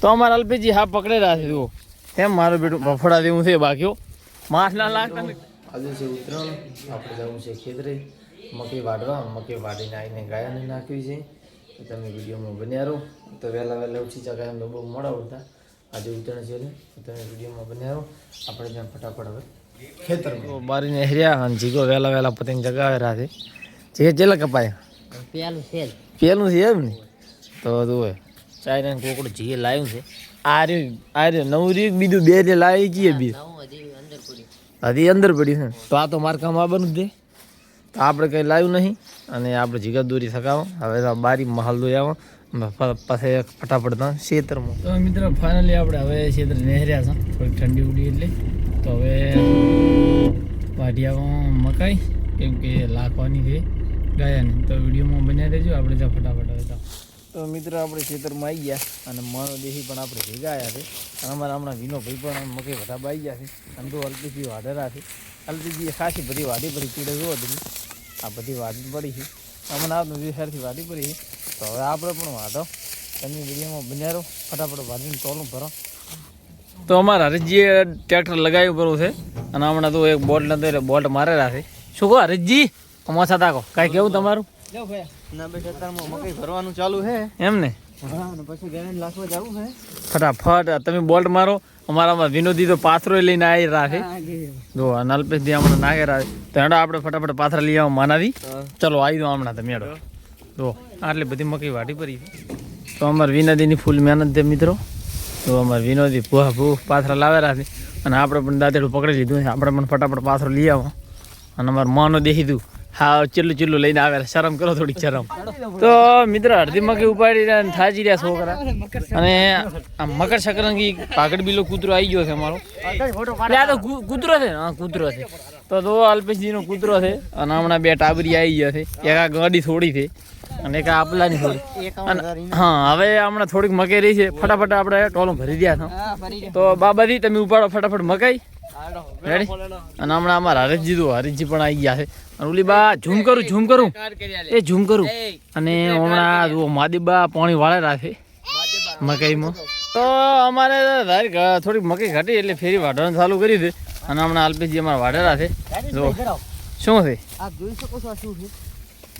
તો અમારા અલ્પેજી હા પકડેલા છે જુઓ. એમ મારું બેટું ફફડા દેવું છે બાકીઓ માસ ના લાગતા આજે છે ઉત્તરાયણ આપણે જવું છે ખેતરે. મકી વાઢવા મકી વાઢીને આવીને ગાયાને નાખવી છે. તો તમે વિડીયોમાં બન્યા રહો. તો વહેલા વહેલા ઉઠી ચકાય એમ બહુ મોડા ઉઠતા આજે ઉત્તરાયણ છે ને તો તમે વિડીયોમાં બન્યા રહો. આપણે ત્યાં ફટાફટ હવે ખેતર બારીને હેર્યા અને જીગો વહેલા વહેલા પતંગ જગાવેલા છે. જે જેલા કપાયા? પેલું છે પેલું છે એમ ને? તો તું ચાઇના કોકડું જે લાવ્યું છે આ રહ્યું આ રહ્યું નવું રહ્યું બીજું? બે જે લાવી જઈએ બી. હજી અંદર પડ્યું છે. તો આ તો મારે કામ આવવાનું જ દે તો આપણે કંઈ લાવ્યું નહીં અને આપણે જીગા દોરી થકાવો. હવે તો બારી મહાલ દોરી આવો. પાસે ફટાફટ તા ખેતરમાં તો મિત્રો ફાઇનલી આપણે હવે ખેતર નહેર્યા છે. થોડીક ઠંડી ઉડી એટલે. તો હવે વાઢિયામાં મકાઈ કેમ કે લાખવાની છે ગાયાની. તો વિડીયોમાં બન્યા રહેજો આપણે ત્યાં ફટાફટ હવે તો મિત્રો આપણે ખેતરમાં આવી ગયા અને માનો દેહી પણ આપણે ભેગા આવ્યા છે. અને અમારા હમણાં વિનો ભાઈ પણ આમ બધા આવી ગયા છે. અને તો અલ્પીજી વાઢેરા છે. અલ્પીજીએ ખાસી બધી વાડી પડી પીડે જુઓ આ બધી વાડી પડી છે. અમને આ વિહારથી વાડી પડી તો હવે આપણે પણ વાઢો. તમે વિડીયોમાં બન્યા ફટાફટ વાડીને ટોલું ભરો. તો અમારા હરીશજીએ ટ્રેક્ટર લગાવ્યું કરવું છે. અને હમણાં તો એક બોલ્ટ નતો એટલે બોલ્ટ મારેલા છે. શું કહો હરીશજી અમાસા તાકો કાંઈ કેવું તમારું? ના મકઈ ભરવાનું ચાલુ છે એમ ને? હા અને પછી ગાયને લાખવા જવું છે ફટાફટ તમે બોલ્ટ મારો. અમારામાં વિનોદી તો પાથરો લઈને આવી રાખે. જો. આ નલપેશથી હમણાં નાખે રાખે તો હેડો આપણે ફટાફટ પાથરા લઈ આવો માનાવી. ચલો આવી દો હમણાં તમે હેડો. જો આટલી બધી મકઈ વાટી પડી તો અમારે વિનોદીની ફૂલ મહેનત છે મિત્રો. તો અમારે વિનોદી ભૂહ ભૂહ પાથરા લાવેલા છે અને આપણે પણ દાંતેડું પકડી લીધું આપણે પણ ફટાફટ પાથરો લઈ આવો. અને અમારે માનો દેખી દઉં હા ચીલ્લું ચીલ્લું લઈને આવે શરમ કરો થોડીક શરમ. તો મિત્ર અડધી મકઈ ઉપાડી રહ્યા થાજી રહ્યા છોકરા. અને આ મકર સંક્રાંતિ પાકડ બીલો કૂતરો આવી ગયો છે અમારો. આ તો કૂતરો છે હા કૂતરો છે. તો તો અલ્પેશજીનો કૂતરો છે અને હમણાં બે ટાબરી આવી ગયા છે. એક આ ગાડી થોડી છે અને એક આપલાની થોડી. હા હવે હમણાં થોડીક મકાઈ રહી છે. ફટાફટ આપણે ટોલો ભરી રહ્યા છો. તો બાબાજી તમે ઉપાડો ફટાફટ મકાઈ. રેડી અને હમણાં અમારા હરીશજી તો હરીશજી પણ આવી ગયા છે. અને ઓલી બા ઝૂમ કરું ઝૂમ કરું. એ ઝૂમ કરું. અને હમણાં જુઓ માદીબા પાણી વાળે રાખે. મકાઈમાં. તો અમારે થોડીક મકાઈ ઘટી એટલે ફેરી વાઢવાનું ચાલુ કરી દે. અને હમણાં અલ્પેશજી અમારા વાઢેરા છે જો શું છે? આપ જોઈ શકો છો શું છે?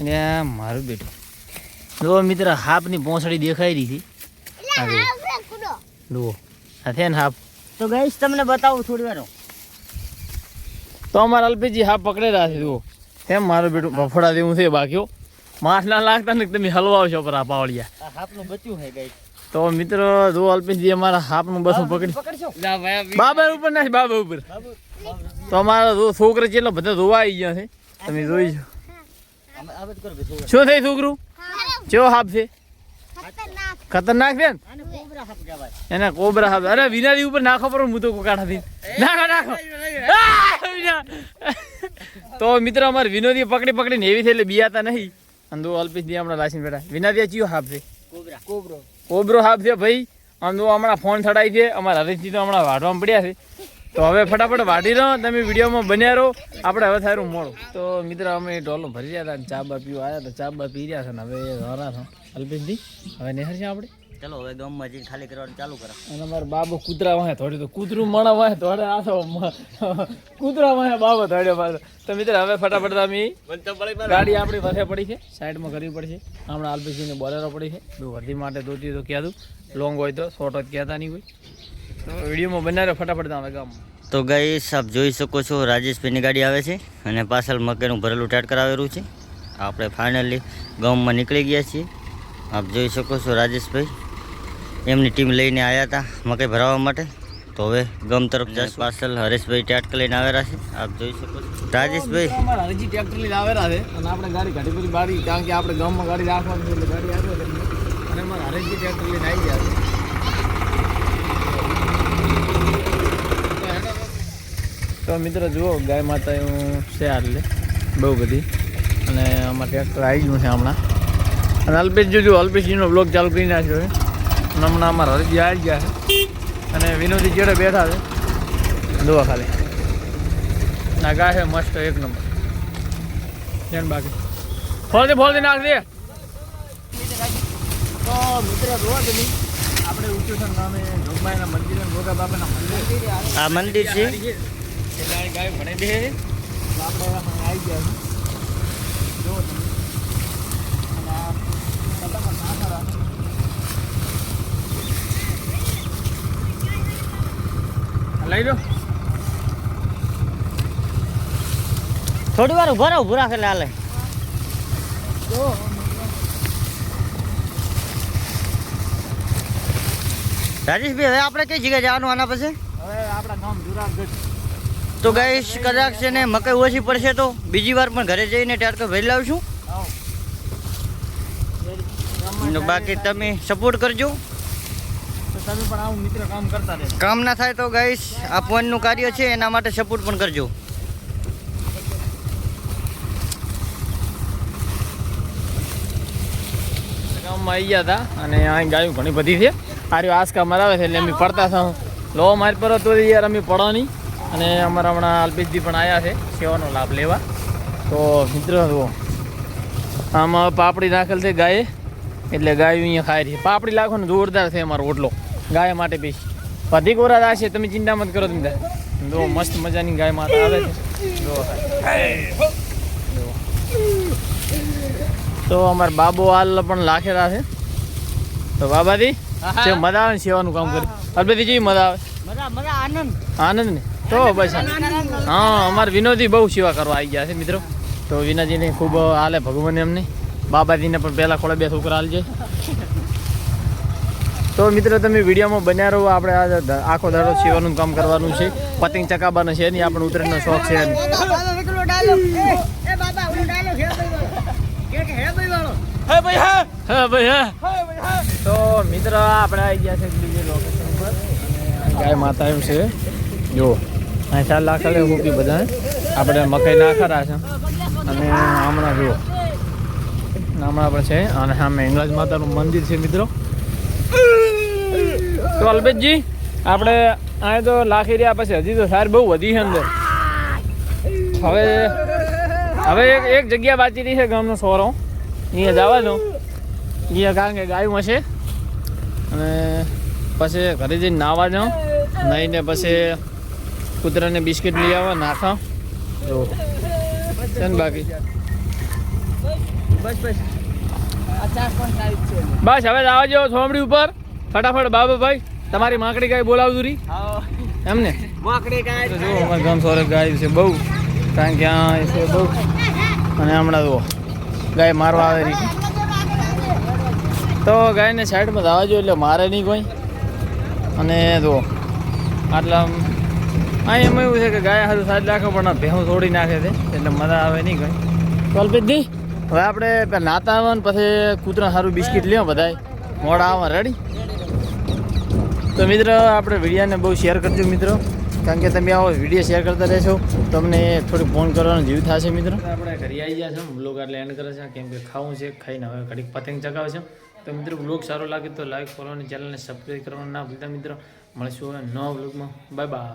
અને મારું બેટું. જો મિત્ર હાપની પોંસડી દેખાઈ રહી હતી જુઓ. હા છે ને હાપ. તો ગઈશ તમને બતાવું થોડી વાર. તો અમારા અલ્પેજી હા પકડેલા છે જુઓ. એમ મારું બેટું ફફડા દેવું છે બાકીઓ માસ ના લાગતા ને તમે હલવાઓ છો પર આ પાવડિયા હાથનું બચ્યું હે ગઈ તો મિત્રો જો અલ્પેશજી અમારા હાપનું બસું પકડી. બાબર ઉપર નાખ બાબર ઉપર. તો અમારા જો છોકરા કેટલો બધા ધોવા આવી ગયા છે. તમે જોઈ છો બેઠો શું થઈ છોકરું? કેવો હાપ છે? ખતરનાક છે એને કોબરા હાપ અરે વિનારી ઉપર નાખો પર હું તો કોકાઠાથી નાખો નાખો. તો મિત્ર અમારે વિનોદી પકડી પકડીને એવી થઈ એટલે બિયાતા નહીં. અને દો અલ્પેશ દી હમણાં લાસીને બેઠા. વિનાદી ચિયો હાફ છે? કોબરો. કોબરો. હાફ છે ભાઈ. આમ તો હમણાં ફોન થડાઈ છે. અમારા હરીશજી તો હમણાં વાઢવામાં પડ્યા છે. તો હવે ફટાફટ વાઢી રહો તમે વિડીયોમાં બન્યા રહો. આપણે હવે થારું મોડું. તો મિત્ર અમે ઢોલો ભરી રહ્યા હતા અને ચા બા પીવા આવ્યા તો ચા બા પી રહ્યા છે ને હવે ઘરા છો. અલ્પેશજી હવે નિહર છે આપણે? ચલો હવે ગામમાં જઈને ખાલી કરવાનું ચાલુ કરો. અને અમારા બાબો કૂતરા વાહે થોડી તો કૂતરું મણા વાહે થોડે આ તો કૂતરા વાહે બાબો થોડે પાછો. તો મિત્ર હવે ફટાફટ અમે ગાડી આપણી પાસે પડી છે. સાઈડમાં કરવી પડશે. હમણાં આલપીસીને બોલેરો પડી છે. જો વર્ધી માટે દોતી તો કહેતું લોંગ હોય તો શોર્ટ જ કહેતા નહીં કોઈ વિડીયોમાં બનાવ્યો ફટાફટ તમે ગામમાં. તો ગાઈસ આપ જોઈ શકો છો રાજેશભાઈની ગાડી આવે છે અને પાછળ મકાઈનું ભરેલું ટાટ કરાવેલું છે. આપણે ફાઇનલી ગામમાં નીકળી ગયા છીએ. આપ જોઈ શકો છો રાજેશભાઈ. એમની ટીમ લઈને આવ્યા હતા મકાઈ ભરાવવા માટે. તો હવે ગમ તરફ જશ. પાછળ હરેશભાઈ ટાટક લઈને આવેલા છે. આપ જોઈ શકો છો. રાજેશભાઈ. હજી ટ્રેક્ટર લઈને આવેલા છે અને આપણે ગાડી ઘાટી બધી બારી કારણ કે આપણે ગામમાં ગાડી રાખવાની એટલે ગાડી આવે અને હરેશજી ટ્રેક્ટર લઈને આવી ગયા છે. તો મિત્રો જુઓ ગાય માતા હું છે. આટલે બહુ બધી. અને અમારે ટ્રેક્ટર આવી ગયું છે હમણાં. અને અલ્પેશ જોજો અલ્પેશજીનો બ્લોગ ચાલુ કરી નાખ્યો છે. અને હમણાં અમારા હરજી આવી ગયા છે. અને વિનોદી જેડે બેઠા છે. જોવા ખાલી. ના ગાય છે મસ્ત એક નંબર. જેન બાકી. ફોલથી ફોલથી નાખ દે. તો મિત્રો જોવા તમે આપણે ઉચ્ચસન ગામે જોગમાઈના મંદિર ગોગા બાબાના મંદિર. આ મંદિર છે. ગાડી ગાય ભણે બે આપણે આવી ગયા જુઓ તમે. અને આ ફટાફટ નાખા રાખો. આ લઈ લો. થોડી વાર ઊભા રહો ઉભું રાખે હાલે રાજેશભાઈ હવે આપણે કઈ જગ્યાએ જવાનું આના પછી? હવે આપણા ગામ જુનાગઢ. તો ગાઈશ કદાચ છે ને મકાઈ ઓછી પડશે તો બીજી વાર પણ ઘરે જઈને ટાટકો ભરી લાવશું બાકી તમે સપોર્ટ કરજો. કામ ના થાય તો ગાઈશ આ ફોનનું કાર્ય છે, એના માટે સપોર્ટ પણ કરજો. ગામમાં આવી ગયા હતા અને અહીં ગાયું ઘણી બધી છે. આર્યો આસકા મરાવે છે એટલે અમે પડતા હતા લો, મારી પર તો યાર, અમે પડો નહીં અને અમારા હમણાં અલ્પેશજી પણ આવ્યા છે સેવાનો લાભ લેવા. તો મિત્રો જુઓ. આમાં પાપડી નાખેલ છે ગાયે. એટલે ગાય અહીંયા ખાય છે. પાપડી લાખો ને જોરદાર છે અમારો ઓટલો. ગાય માટે બી વધી કોરા છે તમે ચિંતા મત કરો તમે. જો મસ્ત મજાની ગાય માતા આવે છે. જો તો અમાર બાબો હાલ પણ લાખેલા છે. તો બાબાજી મજા આવે ને સેવાનું કામ કર્યું અલ્પેશજી જેવી મજા આવે. મજા મજા આનંદ. આનંદ ને? તો બસ. હા, અમારે વિનોદી બહુ સેવા કરવા આવી ગયા છે મિત્રો. તો વિનાજીને ખૂબ હાલે ભગવાન એમને. બાબાજીને પણ પહેલા ખોળે બે છોકરા હાલજે. તો મિત્રો, તમે વિડીયોમાં બન્યા રહો. આપણે આખો દાડો સેવાનું કામ કરવાનું છે. પતંગ ચકાબાનો છે નહીં, આપણે ઉતરેનો શોખ છે તો મિત્ર આપણે આવી ગયા છે બીજી લોકેશન પર. ગાય માતા એમ છે. જો અહીં ચાર લાખ લે મૂકી બધા આપણે મકાઈ નાખારા છે. અને હમણાં જુઓ. હમણાં પણ છે. અને સામે હિંગળાજ માતાનું મંદિર છે, મિત્રો. તો અલ્પેશજી આપણે અહીં તો લાખી રહ્યા પછી હજી તો સાર બહુ વધી છે અંદર. હવે હવે એક જગ્યા બાકી રહી છે ગામનો સોરો. અહીંયા જવા દો અહીંયા કારણ કે ગાયું હશે. અને પછી ઘરે જઈને નાવા જાઉં. નાહીને પછી કૂતરાને બિસ્કિટ લઈ આવવા નાખા. જો. છે ને બાકી. બસ હવે જ આવજો સોમડી ઉપર. ફટાફટ બાબાભાઈ તમારી માકડી ગાય બોલાવતું રહી? એમને? તો જો અમારા ગામ સોરે ગાય છે બહુ. કારણ કે આ છે બહુ. અને હમણાં જુઓ ગાય મારવા આવે રહી. તો ગાયને સાઈડમાં જવા જો એટલે મારે નહીં કોઈ. અને જુઓ આટલા આમ- એમાં એવું છે કે ગાય હાથું સાત લાખો પણ આ ભેહું છોડી નાખે છે એટલે મજા આવે નહીં કંઈ. કલ્પિતજી? હવે આપણે નાતા આવે ને પછી કૂતરા સારું બિસ્કિટ લ્યો બધાય. મોડા આવવા રેડી તો મિત્ર આપણે વિડીયાને બહુ શેર કરજો મિત્રો. કારણ કે તમે આવો વીડિયો શેર કરતા રહેશો તમને થોડીક ફોન કરવાનો જીવ થશે મિત્રો. આપણે ઘરે આવી ગયા છે બ્લોગ એટલે એન્ડ કરે છે. કેમ કે ખાવું છે ખાઈને હવે ઘડીક પતંગ ચગાવે છે તો મિત્રો બ્લોગ સારો લાગે તો લાઈક ફોલો અને ચેનલને સબસ્ક્રાઈબ કરવાનું ના ભૂલતા મિત્રો. મળશું હવે નવા બ્લોગમાં બાય બાય